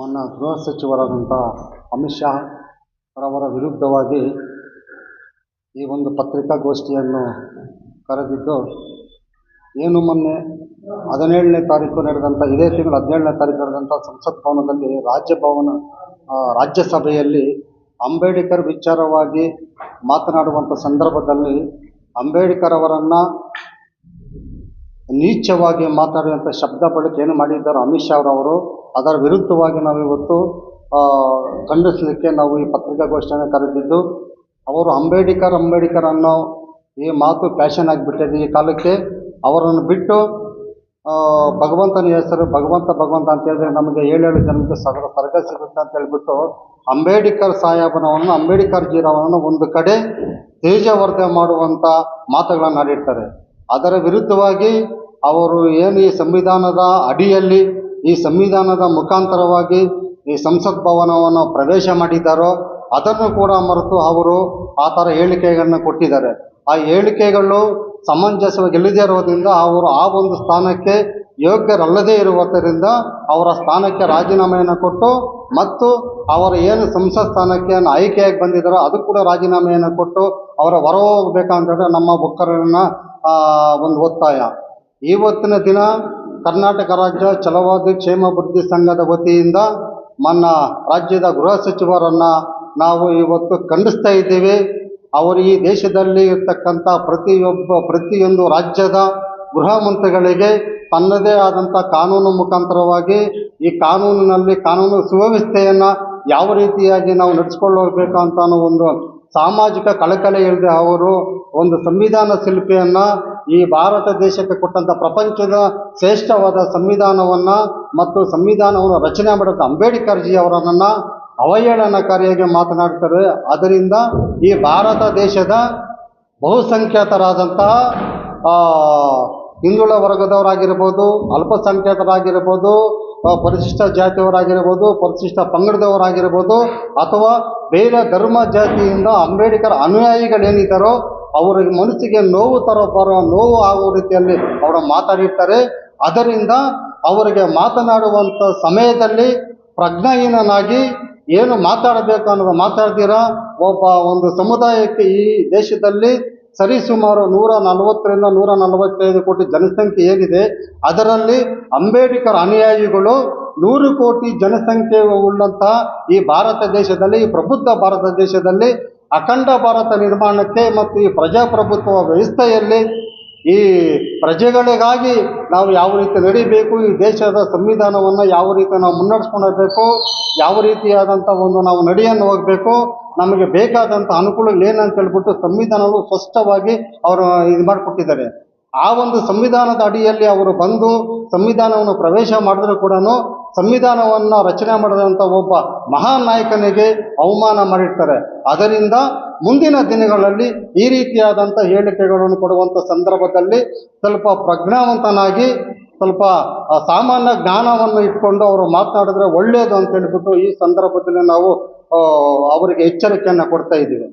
ಮೊನ್ನ ಗೃಹ ಸಚಿವರಾದಂಥ ಅಮಿತ್ ಶಾ ಅವರವರ ವಿರುದ್ಧವಾಗಿ ಈ ಒಂದು ಪತ್ರಿಕಾಗೋಷ್ಠಿಯನ್ನು ಕರೆದಿದ್ದು, ಏನು ಮೊನ್ನೆ ಹದಿನೇಳನೇ ತಾರೀಕು ನಡೆದಂಥ ಇದೇ ತಿಂಗಳು ಹದಿನೇಳನೇ ತಾರೀಕು ನಡೆದಂಥ ಸಂಸತ್ ಭವನದಲ್ಲಿ ರಾಜ್ಯಭವನ ರಾಜ್ಯಸಭೆಯಲ್ಲಿ ಅಂಬೇಡ್ಕರ್ ವಿಚಾರವಾಗಿ ಮಾತನಾಡುವಂಥ ಸಂದರ್ಭದಲ್ಲಿ ಅಂಬೇಡ್ಕರ್ ಅವರನ್ನು ನೀಚವಾಗಿ ಮಾತಾಡುವಂಥ ಶಬ್ದ ಏನು ಮಾಡಿದ್ದಾರೆ ಅಮಿತ್ ಶಾ ಅವರವರು, ಅದರ ವಿರುದ್ಧವಾಗಿ ನಾವು ಇವತ್ತು ಖಂಡಿಸಲಿಕ್ಕೆ ನಾವು ಈ ಪತ್ರಿಕಾಗೋಷ್ಠಿಯನ್ನು ಕರೆದಿದ್ದು, ಅವರು ಅಂಬೇಡ್ಕರ್ ಅಂಬೇಡ್ಕರ್ ಅನ್ನೋ ಈ ಮಾತು ಪ್ಯಾಷನ್ ಆಗಿಬಿಟ್ಟಿದೆ ಈ ಕಾಲಕ್ಕೆ. ಅವರನ್ನು ಬಿಟ್ಟು ಭಗವಂತನ ಹೆಸರು, ಭಗವಂತ ಭಗವಂತ ಅಂತ ಹೇಳಿದ್ರೆ ನಮಗೆ ಏಳೇಳು ಜನಕ್ಕೆ ಸದರ ಸ್ವರ್ಗ ಸಿಗುತ್ತೆ ಅಂತ ಹೇಳ್ಬಿಟ್ಟು, ಅಂಬೇಡ್ಕರ್ ಸಾಹೇಬನವನ್ನು ಅಂಬೇಡ್ಕರ್ ಜೀರವನ್ನು ಒಂದು ಕಡೆ ತೇಜವರ್ಧನೆ ಮಾಡುವಂಥ ಮಾತುಗಳನ್ನು ಆಡಿರ್ತಾರೆ. ಅದರ ವಿರುದ್ಧವಾಗಿ ಅವರು ಏನು ಈ ಸಂವಿಧಾನದ ಅಡಿಯಲ್ಲಿ, ಈ ಸಂವಿಧಾನದ ಮುಖಾಂತರವಾಗಿ ಈ ಸಂಸತ್ ಭವನವನ್ನು ಪ್ರವೇಶ ಮಾಡಿದ್ದಾರೋ, ಅದನ್ನು ಕೂಡ ಮರೆತು ಅವರು ಆ ಥರ ಹೇಳಿಕೆಗಳನ್ನು ಕೊಟ್ಟಿದ್ದಾರೆ. ಆ ಹೇಳಿಕೆಗಳು ಸಮಂಜಸವಾಗಿ ಇಲ್ಲದೇ ಇರೋದ್ರಿಂದ ಅವರು ಆ ಒಂದು ಸ್ಥಾನಕ್ಕೆ ಯೋಗ್ಯರಲ್ಲದೇ ಇರುವುದರಿಂದ ಅವರ ಸ್ಥಾನಕ್ಕೆ ರಾಜೀನಾಮೆಯನ್ನು ಕೊಟ್ಟು ಮತ್ತು ಅವರ ಏನು ಸಂಸತ್ ಸ್ಥಾನಕ್ಕೆ ಆಯ್ಕೆಯಾಗಿ ಬಂದಿದ್ದಾರೋ ಅದು ಕೂಡ ರಾಜೀನಾಮೆಯನ್ನು ಕೊಟ್ಟು ಅವರ ಹೊರ ಹೋಗಬೇಕಂತಂದರೆ ನಮ್ಮ ಬುಕ್ಕರನ್ನ ಒಂದು ಒತ್ತಾಯ. ಇವತ್ತಿನ ದಿನ ಕರ್ನಾಟಕ ರಾಜ್ಯ ಛಲವಾದಿ ಕ್ಷೇಮಾಭಿವೃದ್ಧಿ ಸಂಘದ ವತಿಯಿಂದ ನನ್ನ ರಾಜ್ಯದ ಗೃಹ ಸಚಿವರನ್ನು ನಾವು ಇವತ್ತು ಖಂಡಿಸ್ತಾ ಇದ್ದೇವೆ. ಅವರು ಈ ದೇಶದಲ್ಲಿ ಇರ್ತಕ್ಕಂಥ ಪ್ರತಿಯೊಬ್ಬ, ಪ್ರತಿಯೊಂದು ರಾಜ್ಯದ ಗೃಹ ಮಂತ್ರಿಗಳಿಗೆ ತನ್ನದೇ ಆದಂಥ ಕಾನೂನು ಮುಖಾಂತರವಾಗಿ ಈ ಕಾನೂನಿನಲ್ಲಿ ಕಾನೂನು ಸುವ್ಯವಸ್ಥೆಯನ್ನು ಯಾವ ರೀತಿಯಾಗಿ ನಾವು ನಡೆಸ್ಕೊಳ್ಳಬೇಕು ಅಂತ ಒಂದು ಸಾಮಾಜಿಕ ಕಳಕಳಿ ಇಲ್ಲದೆ ಅವರು ಒಂದು ಸಂವಿಧಾನ ಶಿಲ್ಪಿಯನ್ನು ಈ ಭಾರತ ದೇಶಕ್ಕೆ ಕೊಟ್ಟಂತ ಪ್ರಪಂಚದ ಶ್ರೇಷ್ಠವಾದ ಸಂವಿಧಾನವನ್ನ ಮತ್ತು ಸಂವಿಧಾನವನ್ನು ರಚನೆ ಮಾಡಿದ ಅಂಬೇಡ್ಕರ್ ಜಿ ಅವರನ್ನ ಅವಹೇಳನಕಾರಿಯಾಗಿ ಮಾತನಾಡ್ತಾರೆ. ಅದರಿಂದ ಈ ಭಾರತ ದೇಶದ ಬಹುಸಂಖ್ಯಾತರಾದಂತಹ ಹಿಂದುಳ ವರ್ಗದವರಾಗಿರ್ಬೋದು, ಅಲ್ಪಸಂಖ್ಯಾತರಾಗಿರ್ಬೋದು ಪರಿಶಿಷ್ಟ ಜಾತಿಯವರಾಗಿರ್ಬೋದು, ಪರಿಶಿಷ್ಟ ಪಂಗಡದವರಾಗಿರ್ಬೋದು, ಅಥವಾ ಬೇರೆ ಧರ್ಮ ಜಾತಿಯಿಂದ ಅಂಬೇಡ್ಕರ್ ಅನುಯಾಯಿಗಳೇನಿದ್ದಾರೋ ಅವರಿಗೆ ಮನಸ್ಸಿಗೆ ನೋವು ತರೋ ಬರೋ ನೋವು ಆಗುವ ರೀತಿಯಲ್ಲಿ ಅವರು ಮಾತಾಡಿರ್ತಾರೆ. ಅದರಿಂದ ಅವರಿಗೆ ಮಾತನಾಡುವಂಥ ಸಮಯದಲ್ಲಿ ಪ್ರಜ್ಞಾಹೀನನಾಗಿ ಏನು ಮಾತಾಡಬೇಕು ಅನ್ನೋದು ಮಾತಾಡ್ತೀರಾ? ಒಬ್ಬ ಒಂದು ಸಮುದಾಯಕ್ಕೆ ಈ ದೇಶದಲ್ಲಿ ಸರಿಸುಮಾರು ನೂರ ನಲವತ್ತರಿಂದ ನೂರ ನಲವತ್ತೈದು ಕೋಟಿ ಜನಸಂಖ್ಯೆ ಏನಿದೆ, ಅದರಲ್ಲಿ ಅಂಬೇಡ್ಕರ್ ಅನುಯಾಯಿಗಳು ನೂರು ಕೋಟಿ ಜನಸಂಖ್ಯೆ ಉಳ್ಳಂತಹ ಈ ಭಾರತ ದೇಶದಲ್ಲಿ, ಈ ಪ್ರಬುದ್ಧ ಭಾರತ ದೇಶದಲ್ಲಿ ಅಖಂಡ ಭಾರತ ನಿರ್ಮಾಣಕ್ಕೆ ಮತ್ತು ಈ ಪ್ರಜಾಪ್ರಭುತ್ವ ವ್ಯವಸ್ಥೆಯಲ್ಲಿ ಈ ಪ್ರಜೆಗಳಿಗಾಗಿ ನಾವು ಯಾವ ರೀತಿ ನಡಿಬೇಕು, ಈ ದೇಶದ ಸಂವಿಧಾನವನ್ನು ಯಾವ ರೀತಿ ನಾವು ಮುನ್ನಡೆಸ್ಕೊಂಡು ಯಾವ ರೀತಿಯಾದಂಥ ಒಂದು ನಾವು ನಡೆಯನ್ನು ಹೋಗಬೇಕು, ನಮಗೆ ಬೇಕಾದಂಥ ಅನುಕೂಲಗಳು ಹೇಳ್ಬಿಟ್ಟು ಸಂವಿಧಾನವು ಸ್ಪಷ್ಟವಾಗಿ ಅವರು ಇದು ಮಾಡಿಕೊಟ್ಟಿದ್ದಾರೆ. ಆ ಒಂದು ಸಂವಿಧಾನದ ಅಡಿಯಲ್ಲಿ ಅವರು ಬಂದು ಸಂವಿಧಾನವನ್ನು ಪ್ರವೇಶ ಮಾಡಿದ್ರು ಕೂಡ ಸಂವಿಧಾನವನ್ನು ರಚನೆ ಮಾಡಿದಂಥ ಒಬ್ಬ ಮಹಾನ್ ನಾಯಕನಿಗೆ ಅವಮಾನ ಮಾಡಿರ್ತಾರೆ. ಅದರಿಂದ ಮುಂದಿನ ದಿನಗಳಲ್ಲಿ ಈ ರೀತಿಯಾದಂಥ ಹೇಳಿಕೆಗಳನ್ನು ಕೊಡುವಂಥ ಸಂದರ್ಭದಲ್ಲಿ ಸ್ವಲ್ಪ ಪ್ರಜ್ಞಾವಂತನಾಗಿ ಸ್ವಲ್ಪ ಸಾಮಾನ್ಯ ಜ್ಞಾನವನ್ನು ಇಟ್ಕೊಂಡು ಅವರು ಮಾತನಾಡಿದ್ರೆ ಒಳ್ಳೆಯದು ಅಂತ ಹೇಳ್ಬಿಟ್ಟು ಈ ಸಂದರ್ಭದಲ್ಲಿ ನಾವು ಅವರಿಗೆ ಎಚ್ಚರಿಕೆಯನ್ನು ಕೊಡ್ತಾ ಇದ್ದೀವಿ.